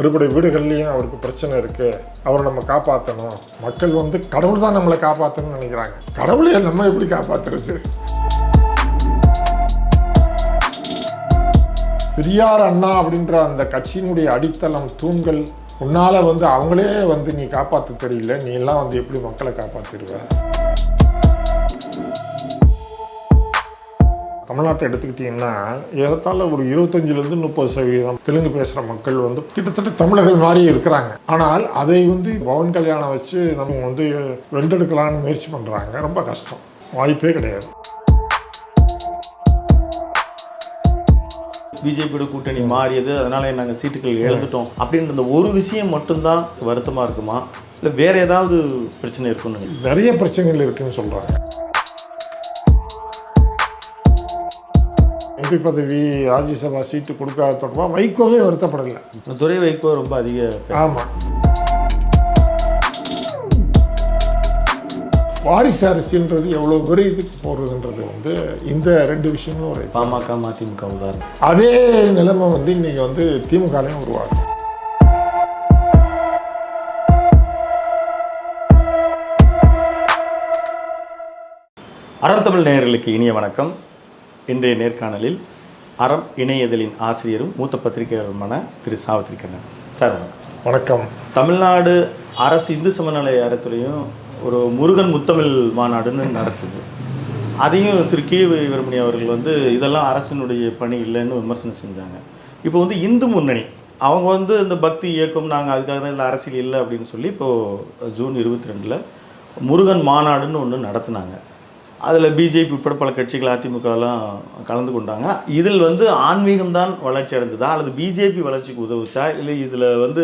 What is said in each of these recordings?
அறுபடை வீடுகள்லையும் அவருக்கு பிரச்சனை இருக்கு. அவரை நம்ம காப்பாற்றணும் மக்கள் வந்து கடவுள் தான் நம்மளை காப்பாற்றணும்னு நினைக்கிறாங்க. கடவுளையே நம்ம எப்படி காப்பாற்றுறது பெரியார் அண்ணா அப்படின்ற அந்த கட்சியினுடைய அடித்தளம் தூண்கள் உன்னால் வந்து அவங்களே வந்து நீ காப்பாற்ற தெரியல. நீ எல்லாம் வந்து எப்படி மக்களை காப்பாற்றிடுவேன் தமிழ்நாட்டை எடுத்துக்கிட்டிங்கன்னா ஏறத்தாழ ஒரு இருபத்தஞ்சிலேருந்து முப்பது சதவீதம் தெலுங்கு பேசுகிற மக்கள் வந்து கிட்டத்தட்ட தமிழர்கள் மாதிரி இருக்கிறாங்க. ஆனால் அதை வந்து பவன் கல்யாணம் வச்சு நம்ம வந்து வென்றெடுக்கலாம்னு முயற்சி பண்ணுறாங்க ரொம்ப கஷ்டம். வாய்ப்பே கிடையாது. பிஜேபியோட கூட்டணி மாறியது. அதனால நாங்கள் சீட்டுகள் இழந்துட்டோம். அப்படின்ற அந்த ஒரு விஷயம் மட்டும்தான் வருத்தமாக இருக்குமா? இல்லை வேற ஏதாவது பிரச்சனை இருக்குன்னு? நிறைய பிரச்சனைகள் இருக்குன்னு சொல்கிறாங்க எம்பி பதவி ராஜ்யசபா சீட்டு கொடுக்காத தொடர்பாக வைகோவே வருத்தப்படலை. துறை வைக்கோ ரொம்ப அதிக ஆமாம் வாரிசு அரசியல்ன்றது எவ்வளோ பெரிய இதுக்கு போகிறதுன்றது வந்து இந்த ரெண்டு விஷயமும் ஒரு பாமக மதிமுக உதாரணம். அதே நிலைமை வந்து இன்னைக்கு வந்து திமுகலையும் உருவாகும் அறம் தமிழ் நேயர்களுக்கு இனிய வணக்கம். இன்றைய நேர்காணலில் அறம் இணையதழின் ஆசிரியரும் மூத்த பத்திரிகையாளருமான திரு சாவித்ரி கண்ணன் சார் வணக்கம். வணக்கம். தமிழ்நாடு அரசு இந்து சமநல அறத்துறையும் ஒரு முருகன் முத்தமிழ் மாநாடுன்னு நடத்துது அதையும் திரு கே வீரமணி அவர்கள் வந்து இதெல்லாம் அரசினுடைய பணி இல்லைன்னு விமர்சனம் செஞ்சாங்க. இப்போ வந்து இந்து முன்னணி அவங்க வந்து இந்த பக்தி இயக்கம் நாங்கள் அதுக்காக தான் இல்லை அரசியல் இல்லை அப்படின்னு சொல்லி இப்போது ஜூன் இருபத்தி ரெண்டில் முருகன் மாநாடுன்னு ஒன்று நடத்துனாங்க. அதில் பிஜேபி உட்பட பல கட்சிகள் அதிமுகலாம் கலந்து கொண்டாங்க. இதில் வந்து ஆன்மீகம் தான் வளர்ச்சி அடைந்ததா? அல்லது பிஜேபி வளர்ச்சிக்கு உதவுச்சா? இல்லை இதில் வந்து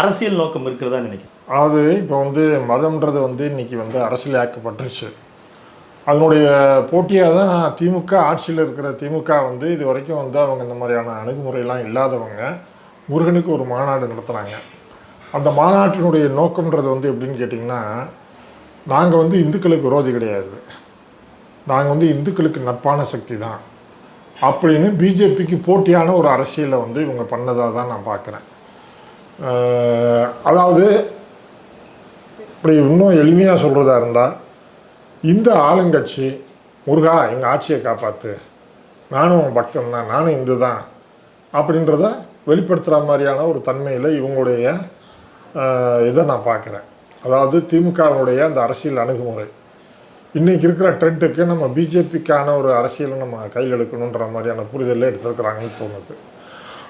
அரசியல் நோக்கம் இருக்கிறதா நினைக்கிறேன் அதாவது இப்போ வந்து மதம்ன்றது வந்து இன்னைக்கு வந்து அரசியல் ஆக்கப்பட்டுருச்சு. அதனுடைய போட்டியாக தான் திமுக ஆட்சியில் இருக்கிற திமுக வந்து இது வரைக்கும் வந்து அவங்க இந்த மாதிரியான அணுகுமுறையெல்லாம் இல்லாதவங்க முருகனுக்கு ஒரு மாநாடு நடத்துகிறாங்க அந்த மாநாட்டினுடைய நோக்கம்ன்றது வந்து எப்படின்னு கேட்டிங்கன்னா நாங்கள் வந்து இந்துக்களுக்கு விரோதி கிடையாது. நாங்கள் வந்து இந்துக்களுக்கு நட்பான சக்தி தான் அப்படின்னு பிஜேபிக்கு போட்டியான ஒரு அரசியலை வந்து இவங்க பண்ணதாக தான் நான் பார்க்குறேன். அதாவது இப்படி இன்னும் எளிமையாக சொல்கிறதா இருந்தால் இந்த ஆளுங்கட்சி முருகா எங்கள் ஆட்சியை காப்பாற்று நானும் உன் பக்தன் தான் நானும் இந்து தான் அப்படின்றத வெளிப்படுத்துகிற மாதிரியான ஒரு தன்மையில் இவங்களுடைய இதை நான் பார்க்குறேன். அதாவது திமுகவினுடைய அந்த அரசியல் அணுகுமுறை. இன்றைக்கி இருக்கிற ட்ரெண்டுக்கு நம்ம பிஜேபிக்கான ஒரு அரசியலை நம்ம கையில் எடுக்கணுன்ற மாதிரியான புரிதலில் எடுத்துருக்குறாங்கன்னு தோணுது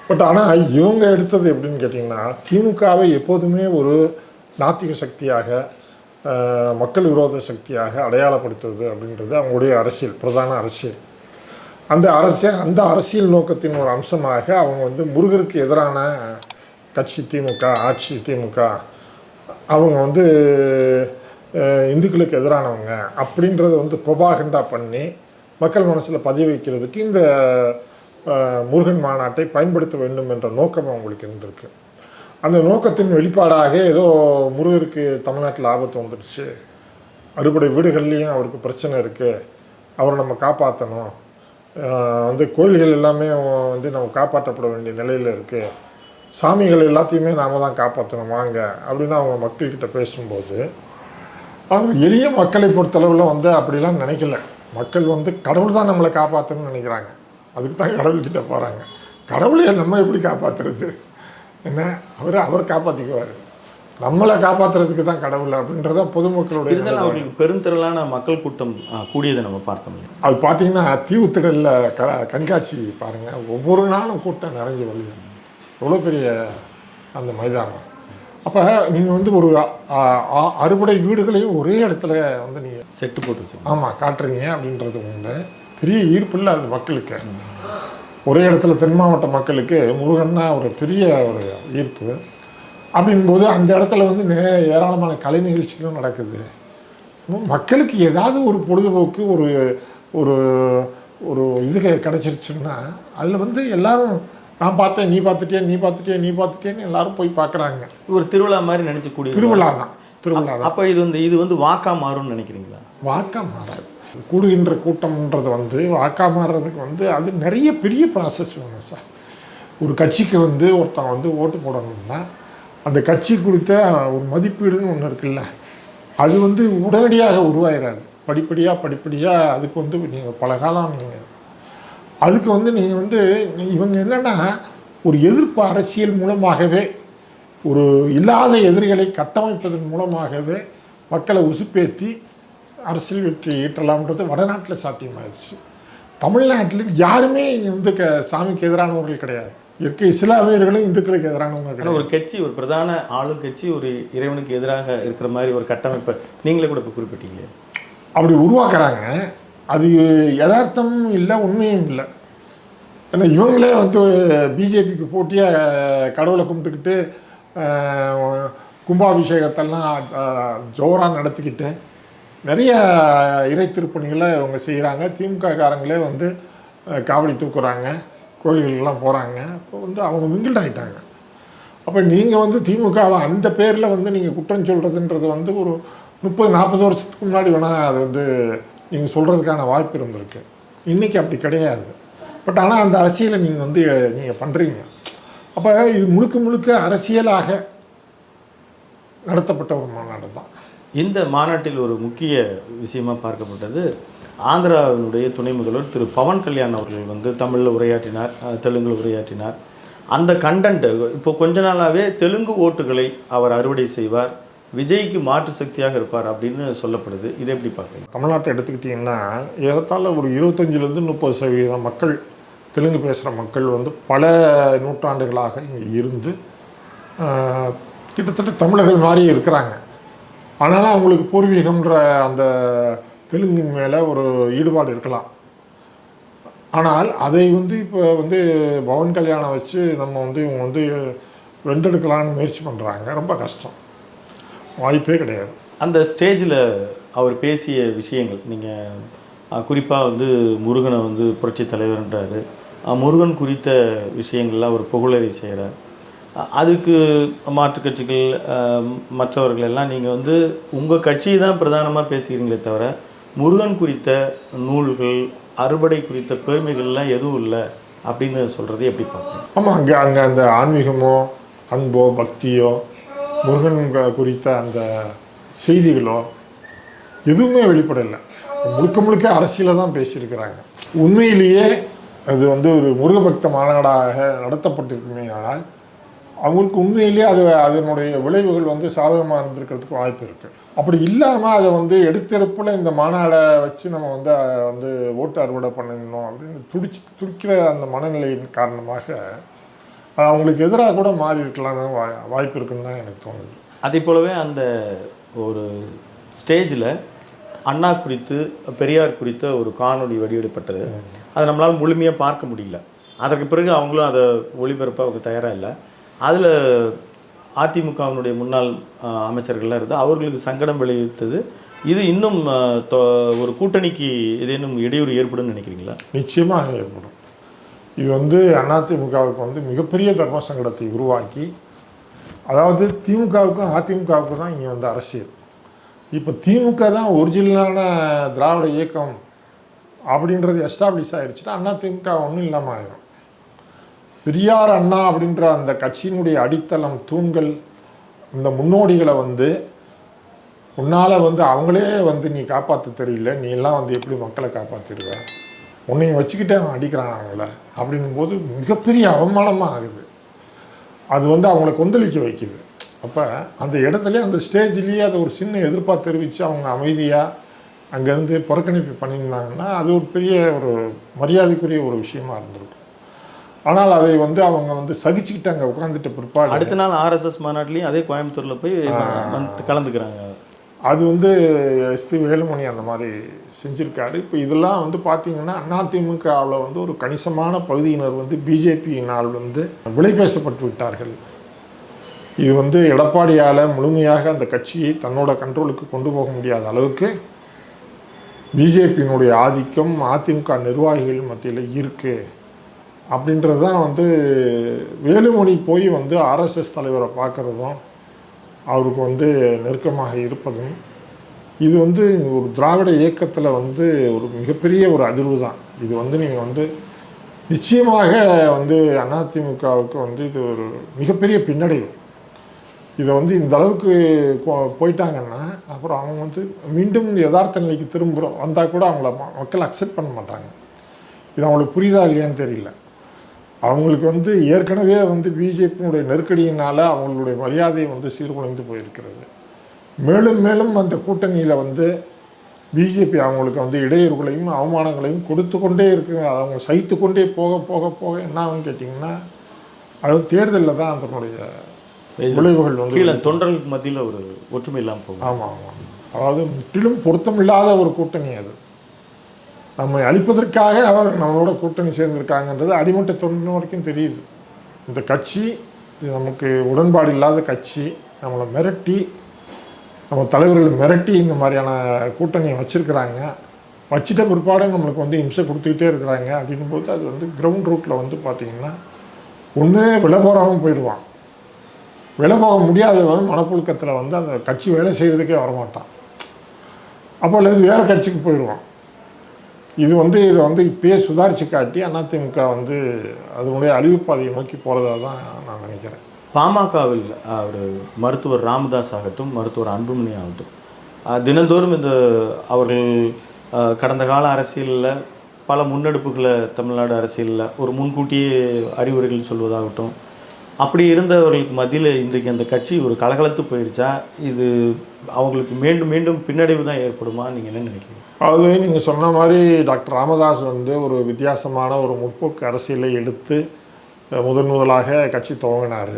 பட் ஆனால் இவங்க எடுத்தது எப்படின்னு கேட்டிங்கன்னா திமுகவை எப்போதுமே ஒரு நாத்திக சக்தியாக மக்கள் விரோத சக்தியாக அடையாளப்படுத்துவது அப்படின்றது அவங்களுடைய அரசியல் பிரதான அரசியல். அந்த அரசியல் அந்த அரசியல் நோக்கத்தின் ஒரு அம்சமாக அவங்க வந்து முருகருக்கு எதிரான கட்சி திமுக ஆட்சி திமுக அவங்க வந்து இந்துக்களுக்கு எதிரானவங்க அப்படின்றத வந்து ப்ரொபாகண்டா பண்ணி மக்கள் மனசில் பதிய வைக்கிறதுக்கு இந்த முருகன் மாநாட்டை பயன்படுத்த வேண்டும் என்ற நோக்கம் அவங்களுக்கு இருந்திருக்கு. அந்த நோக்கத்தின் வெளிப்பாடாக ஏதோ முருகருக்கு தமிழ்நாட்டில் ஆபத்து வந்துடுச்சு. அறுபடை வீடுகள்லேயும் அவருக்கு பிரச்சனை இருக்குது அவரை நம்ம காப்பாற்றணும் வந்து கோயில்கள் எல்லாமே வந்து நம்ம காப்பாற்றப்பட வேண்டிய நிலையில் இருக்குது சாமிகள் எல்லாத்தையுமே நாம தான் காப்பாற்றணும் வாங்க அப்படின்னு அவங்க மக்கள்கிட்ட பேசும்போது அவங்க எளிய மக்களை பொறுத்தளவில் வந்து அப்படிலாம் நினைக்கல. மக்கள் வந்து கடவுள் தான் நம்மளை காப்பாற்றணும்னு நினைக்கிறாங்க. அதுக்கு தான் கடவுள்கிட்ட போகிறாங்க கடவுளையே நம்ம எப்படி காப்பாற்றுறது என்ன? அவர் அவர் காப்பாற்றிக்குவார் நம்மளை காப்பாற்றுறதுக்கு தான் கடவுள் அப்படின்றத பொதுமக்களுடைய இருந்தாலும் அவர்களுக்கு பெருந்திரளான மக்கள் கூட்டம் கூடியதை நம்ம பார்த்தோம்? அது பார்த்தீங்கன்னா தீவுத்திடலில் க கண்காட்சி பாருங்கள் ஒவ்வொரு நாளும் கூட்டம் நிறைஞ்சு வருது. எவ்வளோ பெரிய அந்த மைதானம். அப்போ நீங்கள் வந்து ஒரு அறுபடை வீடுகளையும் ஒரே இடத்துல வந்து நீங்கள் செட்டு போட்டு வச்சிருக்கோம் ஆமாம் காட்டுறீங்க அப்படின்றது ஒன்று பெரிய ஈர்ப்பு இல்லை அது மக்களுக்கு. ஒரே இடத்துல தென் மாவட்ட மக்களுக்கு முருகன்னா ஒரு பெரிய ஒரு ஈர்ப்பு. அப்படின்போது அந்த இடத்துல வந்து நே ஏராளமான கலை நிகழ்ச்சிகளும் நடக்குது. மக்களுக்கு ஏதாவது ஒரு பொழுதுபோக்கு ஒரு ஒரு ஒரு இது கிடைச்சிருச்சுன்னா அதில் வந்து எல்லாரும் நான் பார்த்தேன் நீ பார்த்துட்டியா நீ பார்த்துட்டியா நீ பார்த்துட்டியான்னு எல்லாரும் போய் பார்க்குறாங்க. ஒரு திருவிழா மாதிரி நினைச்சக்கூடிய திருவிழா தான் திருவிழா தான். அப்போ இது வந்து இது வந்து வாக்கா மாறும்னு நினைக்கிறீங்களா? வாக்கா மாறாது. கூடுகின்ற கூட்டம்ன்றது வந்து வாக்கா மாறுறதுக்கு வந்து அது நிறைய பெரிய ப்ராசஸ் வேணும் சார். ஒரு கட்சிக்கு வந்து ஒருத்தன் வந்து ஓட்டு போடணும்னா அந்த கட்சி குறித்த ஒரு மதிப்பீடுன்னு ஒன்று இருக்குல்ல அது வந்து உடனடியாக உருவாயிடாது படிப்படியாக படிப்படியாக அதுக்கு வந்து நீங்கள் பல காலம் நீங்கள் அதுக்கு வந்து நீங்கள் வந்து இவங்க என்னென்னா ஒரு எதிர்ப்பு அரசியல் மூலமாகவே ஒரு இல்லாத எதிரிகளை கட்டமைப்பதன் மூலமாகவே மக்களை உசுப்பேற்றி அரசியல் வெற்றி ஈட்டலாம்ன்றது வடநாட்டில் சாத்தியமாயிடுச்சு. தமிழ்நாட்டில் யாருமே இங்க வந்து க சாமிக்கு எதிரானவர்கள் கிடையாது. இருக்க இஸ்லாமியர்களும் இந்துக்களுக்கு எதிரானவங்க ஒரு கட்சி ஒரு பிரதான ஆளும் கட்சி ஒரு இறைவனுக்கு எதிராக இருக்கிற மாதிரி ஒரு கட்டமைப்பை நீங்களே கூட இப்போ குறிப்பிட்டீங்களே? அப்படி உருவாக்குறாங்க. அது யதார்த்தமும் இல்லை உண்மையும் இல்லை. ஏன்னா இவங்களே வந்து பிஜேபிக்கு போட்டியாக கடவுளை கும்பிட்டுக்கிட்டு கும்பாபிஷேகத்தெல்லாம் ஜோராக நடத்திக்கிட்டு நிறைய இறை திருப்பணிகளை இவங்க செய்கிறாங்க திமுக காரங்களே வந்து காவடி தூக்குறாங்க கோயில்கள்லாம் போகிறாங்க இப்போ வந்து அவங்க மிங்கில்ட் ஆகிட்டாங்க அப்போ நீங்கள் வந்து திமுகவை அந்த பேரில் வந்து நீங்கள் குற்றம் சொல்கிறதுன்றது வந்து ஒரு முப்பது நாற்பது வருஷத்துக்கு முன்னாடி வேணால் அது வந்து நீங்கள் சொல்கிறதுக்கான வாய்ப்பு இருந்திருக்கு. இன்றைக்கி அப்படி கிடையாது. பட் ஆனால் அந்த அரசியலை நீங்கள் வந்து நீங்கள் பண்ணுறீங்க அப்போ இது முழுக்க முழுக்க அரசியலாக நடத்தப்பட்ட ஒரு மாநாடு தான். இந்த மாநாட்டில் ஒரு முக்கிய விஷயமா பார்க்கப்பட்டது ஆந்திராவினுடைய துணை முதல்வர் திரு பவன் கல்யாண் அவர்கள் வந்து தமிழில் உரையாற்றினார் தெலுங்கில் உரையாற்றினார். அந்த கண்டென்ட் இப்போ கொஞ்ச நாளாகவே தெலுங்கு ஓட்டுகளை அவர் அறுவடை செய்வார். விஜய்க்கு மாற்று சக்தியாக இருப்பார் அப்படின்னு சொல்லப்படுது. இதை எப்படி பார்க்குறீங்க? தமிழ்நாட்டை எடுத்துக்கிட்டிங்கன்னா ஏறத்தாழ ஒரு இருபத்தஞ்சிலேருந்து முப்பது சதவீதம் மக்கள் தெலுங்கு பேசுகிற மக்கள் வந்து பல நூற்றாண்டுகளாக இங்கே இருந்து கிட்டத்தட்ட தமிழர்கள் மாதிரி இருக்கிறாங்க. ஆனால் அவங்களுக்கு பூர்வீகம்ன்ற அந்த தெலுங்கின் மேலே ஒரு ஈடுபாடு இருக்கலாம். ஆனால் அதை வந்து இப்போ வந்து பவன் கல்யாணம் வச்சு நம்ம வந்து இவங்க வந்து வென்றெடுக்கலான்னு முயற்சி பண்ணுறாங்க ரொம்ப கஷ்டம். வாய்ப்பே கிடையாது. அந்த ஸ்டேஜில் அவர் பேசிய விஷயங்கள் நீங்கள் குறிப்பாக வந்து முருகனை வந்து புரட்சி தலைவர்ன்றாரு. முருகன் குறித்த விஷயங்கள்லாம் அவர் புகழறை செய்கிறார் அதுக்கு மாற்றுக் கட்சிகள் மற்றவர்கள் எல்லாம் நீங்கள் வந்து உங்கள் கட்சி தான் பிரதானமாக பேசுகிறீங்களே தவிர முருகன் குறித்த நூல்கள் அறுவடை குறித்த பெருமைகள்லாம் எதுவும் இல்லை அப்படின்னு சொல்கிறது எப்படி பார்க்கணும் ஆமாம் அங்கே அங்கே அந்த ஆன்மீகமோ அன்போ பக்தியோ முருகன் குறித்த அந்த செய்திகளோ எதுவுமே வெளிப்படலை. முழுக்க முழுக்க அரசியலில் தான் பேசியிருக்கிறாங்க. உண்மையிலேயே அது வந்து ஒரு முருகபக்த மாநாடாக நடத்தப்பட்டிருக்குமே ஆனால் அவங்களுக்கு உண்மையிலேயே அது அதனுடைய விளைவுகள் வந்து சாதகமாக இருந்திருக்கிறதுக்கு வாய்ப்பு இருக்குது அப்படி இல்லாமல் அதை வந்து எடுத்தெடுப்பில் இந்த மாநாடை வச்சு நம்ம வந்து அதை வந்து ஓட்டு அறுவடை பண்ணிடணும் அப்படின்னு துடிச்சு துடிக்கிற அந்த மனநிலையின் காரணமாக அவங்களுக்கு எதிராக கூட மாறி இருக்கலாம்னு வாய் வாய்ப்பு இருக்குன்னு தான் எனக்கு தோணுது. அதே போலவே அந்த ஒரு ஸ்டேஜில் அண்ணா குறித்து பெரியார் குறித்த ஒரு காணொளி வெளியிடப்பட்டது. அதை நம்மளால் முழுமையாக பார்க்க முடியல. அதற்கு பிறகு அவங்களும் அதை ஒளிபரப்ப அவங்க தயாராக இல்லை. அதில் அதிமுகவினுடைய முன்னாள் அமைச்சர்கள்லாம் இருந்து அவர்களுக்கு சங்கடம் விளைவித்தது இது இன்னும் ஒரு கூட்டணிக்கு ஏதேனும் இடையூறு ஏற்படும்னு நினைக்கிறீங்களா? நிச்சயமாக ஏற்படும். இது வந்து அதிமுகவுக்கு வந்து மிகப்பெரிய தர்ம சங்கடத்தை உருவாக்கி அதாவது திமுகவுக்கும் அதிமுகவுக்கும் தான் இங்கே வந்து அரசியல். இப்போ திமுக தான் ஒரிஜினலான திராவிட இயக்கம் அப்படின்றது எஸ்டாப்ளிஷ் ஆயிடுச்சுன்னா அதிமுக ஒன்றும் இல்லாமல் ஆயிடும் பெரியார் அண்ணா அப்படின்ற அந்த கட்சியினுடைய அடித்தளம் தூண்கள் இந்த முன்னோடிகளை வந்து உன்னால் வந்து அவங்களே வந்து நீ காப்பாற்ற தெரியல நீ எல்லாம் வந்து எப்படி மக்களை காப்பாற்றிடுவ உன்னைய வச்சுக்கிட்டே அவன் அடிக்கிறான் அவங்கள? அப்படின்னும் போது மிகப்பெரிய அவமானமாக ஆகுது. அது வந்து அவங்கள கொந்தளிக்க வைக்குது. அப்போ அந்த இடத்துல அந்த ஸ்டேஜ்லேயே அதை ஒரு சின்ன எதிர்ப்பாக தெரிவித்து அவங்க அமைதியாக அங்கேருந்து புறக்கணிப்பு பண்ணியிருந்தாங்கன்னா அது ஒரு பெரிய ஒரு மரியாதைக்குரிய ஒரு விஷயமா இருந்திருக்கும். ஆனால் அதை வந்து அவங்க வந்து சகிச்சுக்கிட்டு அங்கே உட்காந்துட்ட பிற்பாடு அடுத்த நாள் ஆர்எஸ்எஸ் மாநாட்டிலையும் அதே கோயம்புத்தூரில் போய் கலந்துக்கிறாங்க. அது வந்து எஸ்பி வேலுமணி அந்த மாதிரி செஞ்சுருக்காரு. இப்போ இதெல்லாம் வந்து பார்த்தீங்கன்னா அதிமுகவில் வந்து ஒரு கணிசமான பகுதியினர் வந்து பிஜேபியினால் வந்து விலை பேசப்பட்டு விட்டார்கள். இது வந்து எடப்பாடியால் முழுமையாக அந்த கட்சியை தன்னோட கண்ட்ரோலுக்கு கொண்டு போக முடியாத அளவுக்கு பிஜேபியினுடைய ஆதிக்கம் அதிமுக நிர்வாகிகள் மத்தியில் இருக்குது அப்படின்றது தான் வந்து வேலுமணி போய் வந்து ஆர்எஸ்எஸ் தலைவரை பார்க்குறதும் அவருக்கு வந்து நெருக்கமாக இருப்பதும் இது வந்து ஒரு திராவிட இயக்கத்தில் வந்து ஒரு மிகப்பெரிய ஒரு அதிர்வு தான். இது வந்து நீங்கள் வந்து நிச்சயமாக வந்து அதிமுகவுக்கு வந்து இது ஒரு மிகப்பெரிய பின்னடைவு. இதை வந்து இந்த அளவுக்கு போயிட்டாங்கன்னா அப்புறம் அவங்க வந்து மீண்டும் யதார்த்த நிலைக்கு திரும்புகிறோம் வந்தால் கூட அவங்கள ம- மக்கள் அக்செப்ட் பண்ண மாட்டாங்க. இது அவங்களுக்கு புரியுதா இல்லையான்னு தெரியல. அவங்களுக்கு வந்து ஏற்கனவே வந்து பிஜேபியினுடைய நெருக்கடியினால் அவங்களுடைய மரியாதை வந்து சீர்குலைந்து போயிருக்கிறது. மேலும் மேலும் அந்த கூட்டணியில் வந்து பிஜேபி அவங்களுக்கு வந்து இடையூறுகளையும் அவமானங்களையும் கொடுத்து கொண்டே இருக்கு. அவங்க சகித்து கொண்டே போக போக போக என்ன ஆகும்னு கேட்டிங்கன்னா அது தேர்தலில் தான் அதனுடைய விளைவுகள் வந்து கீழே தொண்டர்களுக்கு மத்தியில் ஒரு ஒற்றுமை இல்லாமல் போகும். ஆமாம் ஆமாம் அதாவது முற்றிலும் பொருத்தமில்லாத ஒரு கூட்டணி அது. நம்மை அழிப்பதற்காக அவர் நம்மளோட கூட்டணி சேர்ந்திருக்காங்கன்றது அடிமட்ட தொண்டு வரைக்கும் தெரியுது. இந்த கட்சி இது நமக்கு உடன்பாடு இல்லாத கட்சி நம்மளை மிரட்டி நம்ம தலைவர்கள் மிரட்டி இந்த மாதிரியான கூட்டணியை வச்சுருக்கிறாங்க. வச்சுட்ட பிற்பாடு நம்மளுக்கு வந்து இம்சை கொடுத்துக்கிட்டே இருக்கிறாங்க. அப்படின்னும் போது அது வந்து கிரவுண்ட் ரூட்டில் வந்து பார்த்திங்கன்னா ஒன்று விலை போகாமல் போயிடுவான். விலை போக முடியாதவன் மனப்புழுக்கத்தில் வந்து அந்த கட்சி வேலை செய்கிறதுக்கே வரமாட்டான். அப்போலேருந்து வேறு கட்சிக்கு போயிடுவான். இது வந்து இதை வந்து இப்பயே சுதாரித்து காட்டி அதிமுக வந்து அதனுடைய அழிவு பாதையை நோக்கி போகிறதா தான் நான் நினைக்கிறேன். பாமகவில் அவர் மருத்துவர் ராமதாஸ் ஆகட்டும் மருத்துவர் அன்புமணி ஆகட்டும் தினந்தோறும் இந்த அவர்கள் கடந்த கால அரசியலில் பல முன்னெடுப்புகளை தமிழ்நாடு அரசியலில் ஒரு முன்கூட்டியே அறிவுரைகள் சொல்வதாகட்டும் அப்படி இருந்தவர்களுக்கு மத்தியில் இன்றைக்கு அந்த கட்சி ஒரு கலகலத்து போயிருச்சா? இது அவங்களுக்கு மீண்டும் மீண்டும் பின்னடைவு தான் ஏற்படுமா? நீங்கள் என்ன நினைக்கிறீங்க? அதுவே நீங்கள் சொன்ன மாதிரி டாக்டர் ராமதாஸ் வந்து ஒரு வித்தியாசமான ஒரு முற்போக்கு அரசியலை எடுத்து முதன் முதலாக கட்சி துவங்கினார்.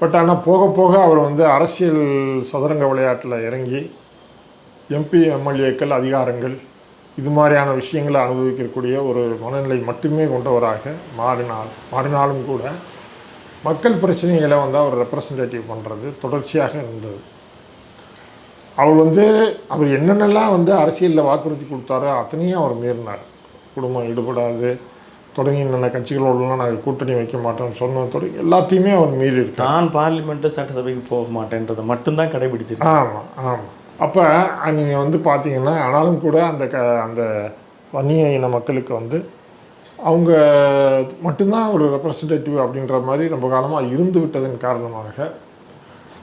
பட் ஆனால் போக போக அவர் வந்து அரசியல் சதுரங்க விளையாட்டில் இறங்கி எம்பி எம்எல்ஏக்கள் அதிகாரங்கள் இது மாதிரியான விஷயங்களை அனுபவிக்கக்கூடிய ஒரு மனநிலை மட்டுமே கொண்டவராக மாறினார் மாறினாலும் கூட மக்கள் பிரச்சனைகளை வந்து அவர் ரெப்ரசன்டேட்டிவ் பண்ணுறது தொடர்ச்சியாக இருந்தது. அவர் வந்து அவர் என்னென்னலாம் வந்து அரசியலில் வாக்குறுதி கொடுத்தாரோ அத்தனையும் அவர் மீறினார். குடும்பம் ஈடுபடாது தொடங்கி என்னென்ன கட்சிகளோடலாம் நாங்கள் கூட்டணி வைக்க மாட்டோம்னு சொன்ன தொடங்கி எல்லாத்தையுமே அவர் மீறி நான் பார்லிமெண்ட்டு சட்டசபைக்கு போக மாட்டேன்றதை மட்டும்தான் கடைபிடிச்சிருக்கேன் ஆமாம் ஆமாம் அப்போ நீங்கள் வந்து பார்த்தீங்கன்னா ஆனாலும் கூட அந்த க அந்த வன்னிய இன மக்களுக்கு வந்து அவங்க மட்டும்தான் ஒரு ரெப்ரசன்டேட்டிவ் அப்படின்ற மாதிரி ரொம்ப காலமாக இருந்து விட்டதன் காரணமாக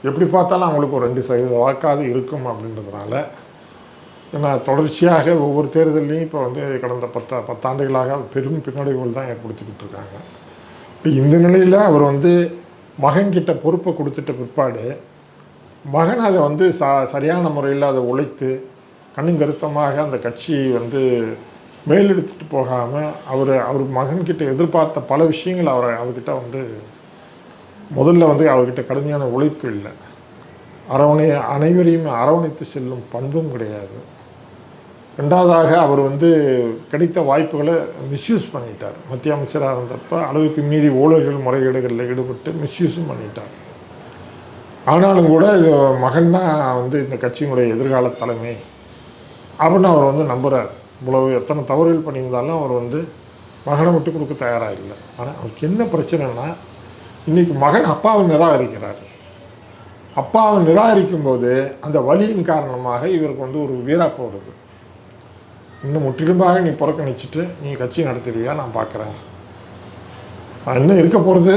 எப்படி பார்த்தாலும் அவங்களுக்கு ஒரு ரெண்டு சதவீத வாக்காது இருக்கும் அப்படின்றதுனால. ஏன்னா தொடர்ச்சியாக ஒவ்வொரு தேர்தலையும் இப்போ வந்து கடந்த பத்தா பத்தாண்டுகளாக பெரும் பின்னடைவுகள் தான் ஏற்படுத்திக்கிட்டு இருக்காங்க. இப்போ இந்த நிலையில் அவர் வந்து மகன்கிட்ட பொறுப்பை கொடுத்துட்ட பிற்பாடு மகன் அதை வந்து ச சரியான முறையில் அதை உழைத்து கண்ணுங்கருத்தமாக அந்த கட்சியை வந்து மேலெடுத்துட்டு போகாமல் அவர் அவர் மகன்கிட்ட எதிர்பார்த்த பல விஷயங்கள் அவரை அவர்கிட்ட வந்து முதல்ல வந்து அவர்கிட்ட கடுமையான உழைப்பு இல்லை. அரவணை அனைவரையும் அரவணைத்து செல்லும் பண்பும் கிடையாது. ரெண்டாவதாக அவர் வந்து கிடைத்த வாய்ப்புகளை மிஸ்யூஸ் பண்ணிட்டார். மத்திய அமைச்சராக இருந்தப்போ அளவுக்கு மீறி ஊழல்கள் முறைகேடுகளில் ஈடுபட்டு மிஸ்யூஸும் பண்ணிட்டார். ஆனாலும் கூட இது மகன் தான் வந்து இந்த கட்சியினுடைய எதிர்கால தலைமை அப்படின்னு அவர் வந்து நம்புகிறார் இவ்வளவு எத்தனை தவறுகள் பண்ணியிருந்தாலும் அவர் வந்து மகனை விட்டு கொடுக்க தயாராக இல்லை ஆனால் அவருக்கு என்ன பிரச்சனைனா இன்றைக்கி மகன் அப்பாவை நிராகரிக்கிறார். அப்பாவை நிராகரிக்கும் போது அந்த வலியின் காரணமாக இவருக்கு வந்து ஒரு வீராப்பு வருது. இன்னும் முற்றிலுமாக நீ புறக்கணிச்சிட்டு நீ கட்சி நடத்துறியா? நான் பார்க்குறேன். இன்னும் இருக்க போகிறது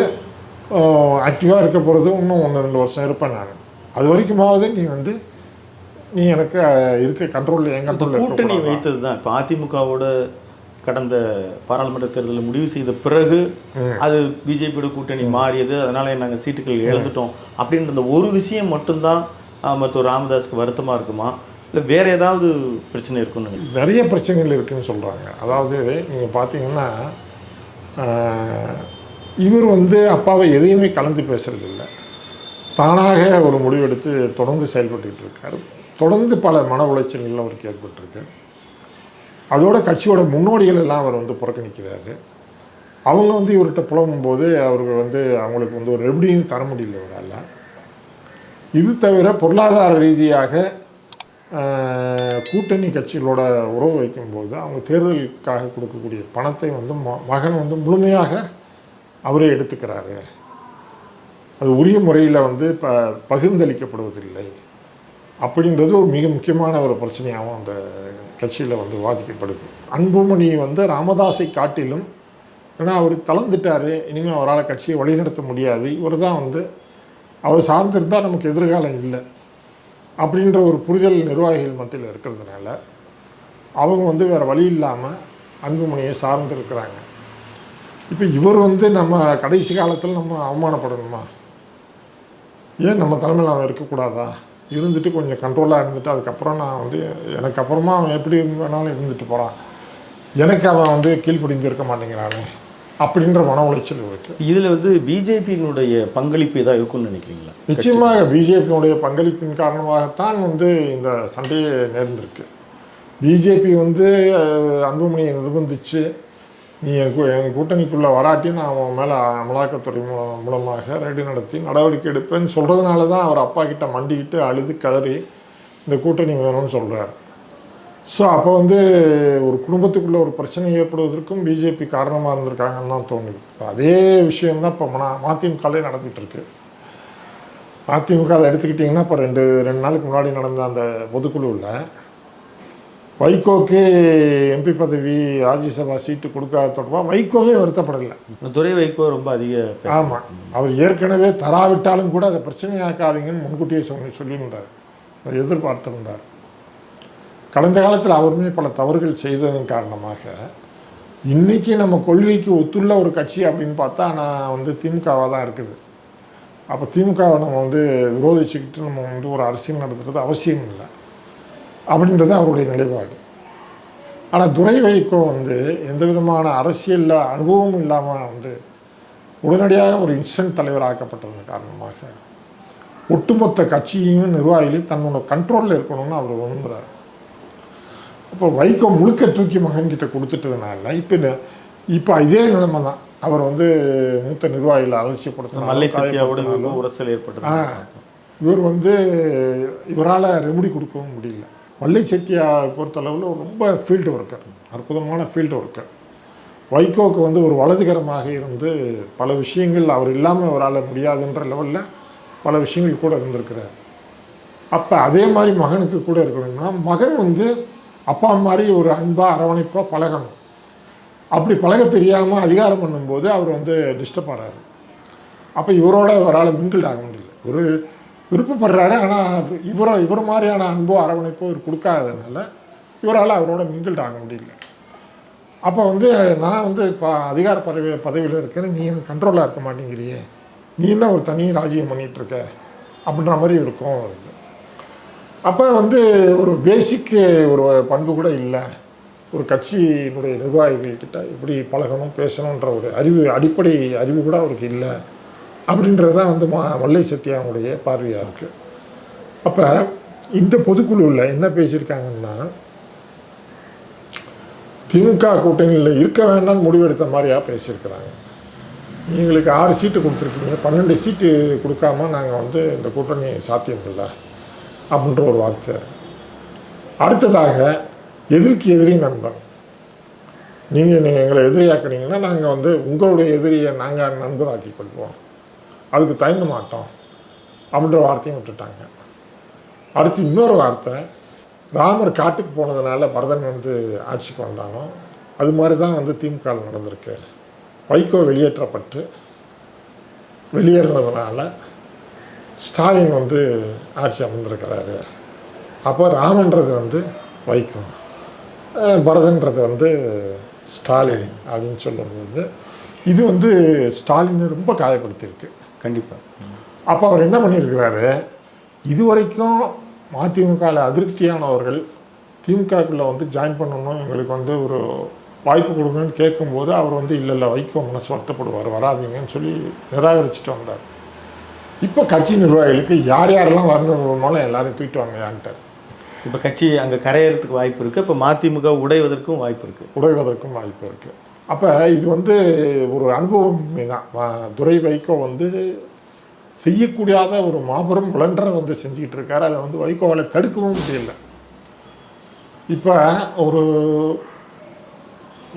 ஆக்டிவாக இருக்க போகிறது இன்னும் ஒன்று ரெண்டு வருஷம் இருப்பேன் நான். அது வரைக்குமாவது நீ வந்து நீ எனக்கு இருக்க கண்ட்ரோலில் என் கூட்டணி வைத்தது தான் இப்போ அதிமுகவோட கடந்த பாராளுமன்ற தேர்தலில் முடிவு செய்த பிறகு அது பிஜேபியோட கூட்டணி மாறியது. அதனால நாங்கள் சீட்டுகள் இழந்துட்டோம். அப்படின்ற அந்த ஒரு விஷயம் மட்டும்தான் மருத்துவர் ராமதாஸ்க்கு வருத்தமாக இருக்குமா? இல்லை வேற ஏதாவது பிரச்சனை இருக்குன்னு? நிறைய பிரச்சனைகள் இருக்குன்னு சொல்கிறாங்க அதாவது நீங்கள் பார்த்தீங்கன்னா இவர் வந்து அப்பாவை எதையுமே கலந்து பேசுறதில்ல. தானாக ஒரு முடிவெடுத்து தொடர்ந்து செயல்பட்டுக்கிட்டு இருக்கார். தொடர்ந்து பல மன உளைச்சல்கள் அவருக்கு ஏற்பட்டிருக்கு. அதோட கட்சியோட முன்னோடிகள் எல்லாம் அவர் வந்து புறக்கணிக்கிறாரு. அவங்க வந்து இவர்கிட்ட புலம்பும்போது அவருக்கு வந்து அவங்களுக்கு வந்து ஒரு ரெபடியும் தர முடியல இவரால். இது தவிர பொருளாதார ரீதியாக கூட்டணி கட்சிகளோட உறவு வைக்கும்போது அவங்க தேர்தலுக்காக கொடுக்கக்கூடிய பணத்தை வந்து ம- மகன் வந்து முழுமையாக அவரே எடுத்துக்கிறாரு. அது உரிய முறையில் வந்து ப பகிர்ந்தளிக்கப்படுவதில்லை. அப்படின்றது ஒரு மிக முக்கியமான ஒரு பிரச்சனையாகவும் அந்த கட்சியில் வந்து வாதிக்கப்படுது. அன்புமணி வந்து ராமதாஸை காட்டிலும் ஏன்னா அவர் தளர்ந்துட்டார் இனிமேல் அவரால் கட்சியை வழிநடத்த முடியாது இவர் தான் வந்து அவர் சார்ந்திருந்தால் நமக்கு எதிர்காலம் இல்லை அப்படின்ற ஒரு புரிதல் நிர்வாகிகள் மத்தியில் இருக்கிறதுனால அவங்க வந்து வேறு வழி இல்லாமல் அன்புமணியை சார்ந்திருக்கிறாங்க. இப்போ இவர் வந்து நம்ம கடைசி காலத்தில் நம்ம அவமானப்படணுமா? ஏன் நம்ம தலைமையில் அவன் இருக்கக்கூடாதா? இருந்துட்டு கொஞ்சம் கண்ட்ரோலாக இருந்துட்டு அதுக்கப்புறம் நான் வந்து எனக்கு அப்புறமா அவன் எப்படி வேணாலும் இருந்துட்டு போகிறான் எனக்கு அவன் வந்து கீழ்ப்படிந்து இருக்க மாட்டேங்கிறானே அப்படின்ற மன உளைச்சல் இருக்கு. இதில் வந்து பிஜேபியினுடைய பங்களிப்பு ஏதாவது இருக்கும்னு நினைக்கிறீங்களா? நிச்சயமாக பிஜேபியினுடைய பங்களிப்பின் காரணமாகத்தான் வந்து இந்த சண்டையே நேர்ந்திருக்கு. பிஜேபி வந்து அன்புமணியை நிர்பந்திச்சு நீ என் கூ- என் கூட்டணிக்குள்ளே வராட்டி நான் அவன் மேலே அமலாக்கத்துறை மூலம் மூலமாக ரெடி நடத்தி நடவடிக்கை எடுப்பேன்னு சொல்கிறதுனால தான் அவர் அப்பா கிட்ட மண்டிக்கிட்டு அழுது கதறி இந்த கூட்டணி வேணும்னு சொல்கிறார் ஸோ அப்போ வந்து ஒரு குடும்பத்துக்குள்ள ஒரு பிரச்சனை ஏற்படுவதற்கும் பிஜேபி காரணமாக இருந்திருக்காங்கன்னு தான் தோணுது. இப்போ அதே விஷயம் தான் இப்போ மதிமுகலே நடந்துகிட்ருக்கு அதிமுக எடுத்துக்கிட்டிங்கன்னா இப்போ ரெண்டு ரெண்டு நாளுக்கு முன்னாடி நடந்த அந்த பொதுக்குழுவில் வைகோக்கு எம்பி பதவி ராஜ்யசபா சீட்டு கொடுக்காத தொடர்பாக வைகோவே வருத்தப்படலை. துறை வைகோ ரொம்ப அதிக ஆமாம் அவர் ஏற்கனவே தராவிட்டாலும் கூட அதை பிரச்சனையாக்காதீங்கன்னு முன்கூட்டியே சொல்லி சொல்லியிருந்தார். அவர் எதிர்பார்த்திருந்தார். கடந்த காலத்தில் அவருமே பல தவறுகள் செய்ததன் காரணமாக இன்னைக்கு நம்ம கொள்கைக்கு ஒத்துள்ள ஒரு கட்சி அப்படின்னு பார்த்தா நான் வந்து திமுகவாக தான் இருக்குது. அப்போ திமுகவை நம்ம வந்து விரோதிச்சுக்கிட்டு நம்ம வந்து ஒரு அரசியல் நடத்துறது அவசியம் இல்லை. அப்படின்றது அவருடைய நிலைப்பாடு. ஆனால் துரை வைகோ வந்து எந்த விதமான அரசியலில் அனுபவமும் இல்லாமல் வந்து உடனடியாக ஒரு இன்ஸ்டன்ட் தலைவராக்கப்பட்டதன் காரணமாக ஒட்டுமொத்த கட்சியையும் நிர்வாகிகளையும் தன்னோட கண்ட்ரோலில் இருக்கணும்னு அவர் விரும்புகிறார் அப்போ வைகோ முழுக்க தூக்கி மகன்கிட்ட கொடுத்துட்டதுனால இப்போ இப்போ இதே நிலைமை தான். அவர் வந்து மூத்த நிர்வாகிகளை அலட்சியப்படுத்தினாலும், உரசல் ஏற்பட்டது ஆ, இவர் வந்து இவரால் ரெமுடி கொடுக்கவும் முடியல. மல்லி செட்டியா பொறுத்தளவில் ரொம்ப ஃபீல்டு ஒர்க்கர் அற்புதமான ஃபீல்டு ஒர்க்கர் வைகோக்கு வந்து ஒரு வலதுகரமாக இருந்து பல விஷயங்கள் அவர் இல்லாமல் அவரால் முடியாதுன்ற லெவலில் பல விஷயங்கள் கூட இருந்திருக்கிறார். அப்போ அதே மாதிரி மகனுக்கு கூட இருக்கணும்னா மகன் வந்து அப்பா மாதிரி ஒரு அன்பாக அரவணைப்பாக பழகணும். அப்படி பழக தெரியாமல் அதிகாரம் பண்ணும்போது அவர் வந்து டிஸ்டர்ப் ஆகிறாரு அப்போ இவரோட அவரால் மிங்கிள் ஆக முடியல. ஒரு விருப்பப்படுறாரு. ஆனால் இவரோ இவர் மாதிரியான அன்போ அரவணைப்போ இவர் கொடுக்காததுனால இவரால் அவரோட மிங்கிள் ஆக முடியல. அப்போ வந்து நான் வந்து இப்போ அதிகார பதவி பதவியில் இருக்கிறேன் நீ எனக்கு கண்ட்ரோலாக இருக்க மாட்டேங்கிறியே. நீ என்ன ஒரு தனி ராஜ்யம் பண்ணிகிட்ருக்க அப்படின்ற மாதிரி இருக்கும். அவருக்கு அப்போ வந்து ஒரு பேசிக்கு ஒரு பண்பு கூட இல்லை. ஒரு கட்சியினுடைய நிர்வாகிகள் கிட்ட எப்படி பழகணும் பேசணுன்ற ஒரு அறிவு அடிப்படை அறிவு கூட அவருக்கு இல்லை. அப்படின்றது தான் வந்து மா மல்லை சத்யாவுடைய பார்வையாக இருக்குது அப்போ இந்த பொதுக்குழுவில் என்ன பேசியிருக்காங்கன்னா திமுக கூட்டணியில் இருக்க வேண்டாம்னு முடிவெடுத்த மாதிரியாக பேசியிருக்கிறாங்க. எங்களுக்கு ஆறு சீட்டு கொடுத்துருக்கீங்க பன்னெண்டு சீட்டு கொடுக்காம நாங்கள் வந்து இந்த கூட்டணி சாத்தியம் இல்லை அப்படின்ற ஒரு வார்த்தை. அடுத்ததாக எதிர்க்கு எதிரி நண்பன் நீங்கள் நீங்கள் எங்களை எதிரியாக்குனீங்கன்னா நாங்கள் வந்து உங்களுடைய எதிரியை நாங்கள் நண்பராக்கி கொள்வோம். அதுக்கு தயங்க மாட்டோம் அப்படின்ற வார்த்தையும் விட்டுட்டாங்க. அடுத்து இன்னொரு வார்த்தை ராமர் காட்டுக்கு போனதுனால பரதன் வந்து ஆட்சிக்கு வந்தாலும் அது மாதிரி தான் வந்து திமுக நடந்திருக்கு. வைகோ வெளியேற்றப்பட்டு வெளியேறினதுனால ஸ்டாலின் வந்து ஆட்சி அமர்ந்திருக்கிறாரு. அப்போ ராமன்றது வந்து வைகோ. பரதன்றது வந்து ஸ்டாலின் அப்படின்னு சொல்லும்போது இது வந்து ஸ்டாலின் ரொம்ப காயப்படுத்தியிருக்கு. கண்டிப்பா. அப்போ அவர் என்ன பண்ணியிருக்கிறாரு இதுவரைக்கும் மதிமுகவில் அதிருப்தியானவர்கள் திமுகக்குள்ளே வந்து ஜாயின் பண்ணணும் எங்களுக்கு வந்து ஒரு வாய்ப்பு கொடுங்கன்னு கேட்கும்போது அவர் வந்து இல்லை இல்லை வைகோ மனசு வருத்தப்படுவார் வராதீங்கன்னு சொல்லி நிராகரிச்சுட்டு வந்தார். இப்போ கட்சி நிர்வாகிகளுக்கு யார் யாரெல்லாம் வரணும்னாலும் எல்லாரையும் தூக்கிட்டு வாங்க யான்ட்டார் இப்போ கட்சி அங்கே கரையறதுக்கு வாய்ப்பு இருக்கு. இப்போ மதிமுக உடைவதற்கும் வாய்ப்பு இருக்கு. உடைவதற்கும் வாய்ப்பு இருக்குது அப்போ இது வந்து ஒரு அனுபவம் தான் துரை வைகோ வந்து செய்யக்கூடாத ஒரு மாபெரும் பிளண்டரை வந்து செஞ்சுக்கிட்டு இருக்காரு. அதை வந்து வைகோவால் தடுக்கவும் முடியல. இப்போ ஒரு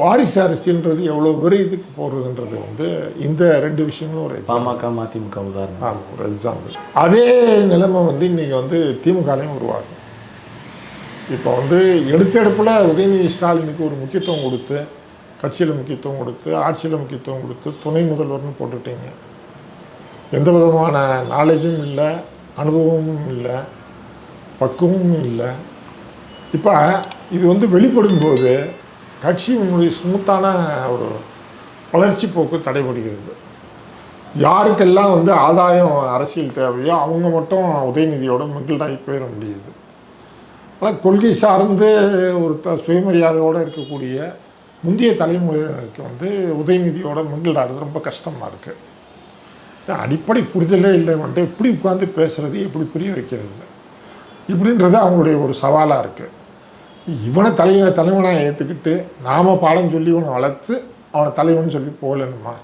வாரிசு அரசியல்ன்றது எவ்வளோ விரைதுக்கு போகிறதுன்றது வந்து இந்த ரெண்டு விஷயங்களும் ஒரு. பாமக மதிமுக உதாரணம். ஆமாம் ஒரு எக்ஸாம்பிள் அதே நிலைமை வந்து இன்றைக்கி வந்து திமுகலையும் உருவாகும் இப்போ வந்து எடுத்தெடுப்பில் உதயநிதி ஸ்டாலினுக்கு ஒரு முக்கியத்துவம் கொடுத்து கட்சியில் முக்கியத்துவம் கொடுத்து ஆட்சியில் முக்கியத்துவம் கொடுத்து துணை முதல்வர்னு போட்டுட்டீங்க. எந்த விதமான நாலேஜும் இல்லை அனுபவமும் இல்லை பக்குவமும் இல்லை. இப்போ இது வந்து வெளிப்படும் போது உங்களுடைய ஸ்மூத்தான ஒரு வளர்ச்சி போக்கு தடைபடுகிறது. யாருக்கெல்லாம் வந்து ஆதாயம் அரசியல் தேவையோ அவங்க மட்டும் உதயநிதியோட மிங்கிள்டாகி போயிட முடியுது. ஆனால் கொள்கை சார்ந்து ஒரு த சுயமரியாதையோடு இருக்கக்கூடிய முந்தைய தலைமுறைக்கு வந்து உதயநிதியோட மிங்கிள்டாகிறது ரொம்ப கஷ்டமாக இருக்குது அடிப்படை புரிதலே இல்லை வந்துட்டு எப்படி உட்காந்து பேசுகிறது எப்படி புரிய வைக்கிறது இப்படின்றது அவங்களுடைய ஒரு சவாலாக இருக்குது இவனை தலைவ தலைவனாக ஏற்றுக்கிட்டு நாம் பாடம் சொல்லி இவனை வளர்த்து அவனை தலைவன் சொல்லி போகலனுமா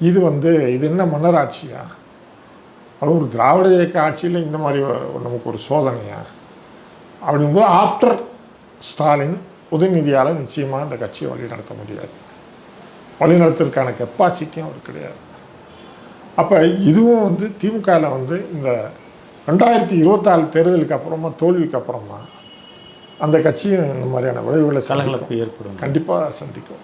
இது வந்து இது என்ன மன்னர் ஆட்சியா அது ஒரு திராவிட இயக்க ஆட்சியில் இந்த மாதிரி ஒரு- நமக்கு ஒரு சோதனையா? அப்படிங்கும்போது ஆஃப்டர் ஸ்டாலின் உதயநிதியால் நிச்சயமாக இந்த கட்சியை வழி நடத்த முடியாது. வழி நடத்துறதுக்கான கெப்பாசிட்டியும் அவர் கிடையாது. அப்போ இதுவும் வந்து திமுகவில் வந்து இந்த ரெண்டாயிரத்தி இருபத்தாறு தேர்தலுக்கு அப்புறமா தோல்விக்கு அப்புறமா அந்த கட்சியும் இந்த மாதிரியான விளைவுகளை கலகலப்பு ஏற்படும். கண்டிப்பாக சந்திக்கும்.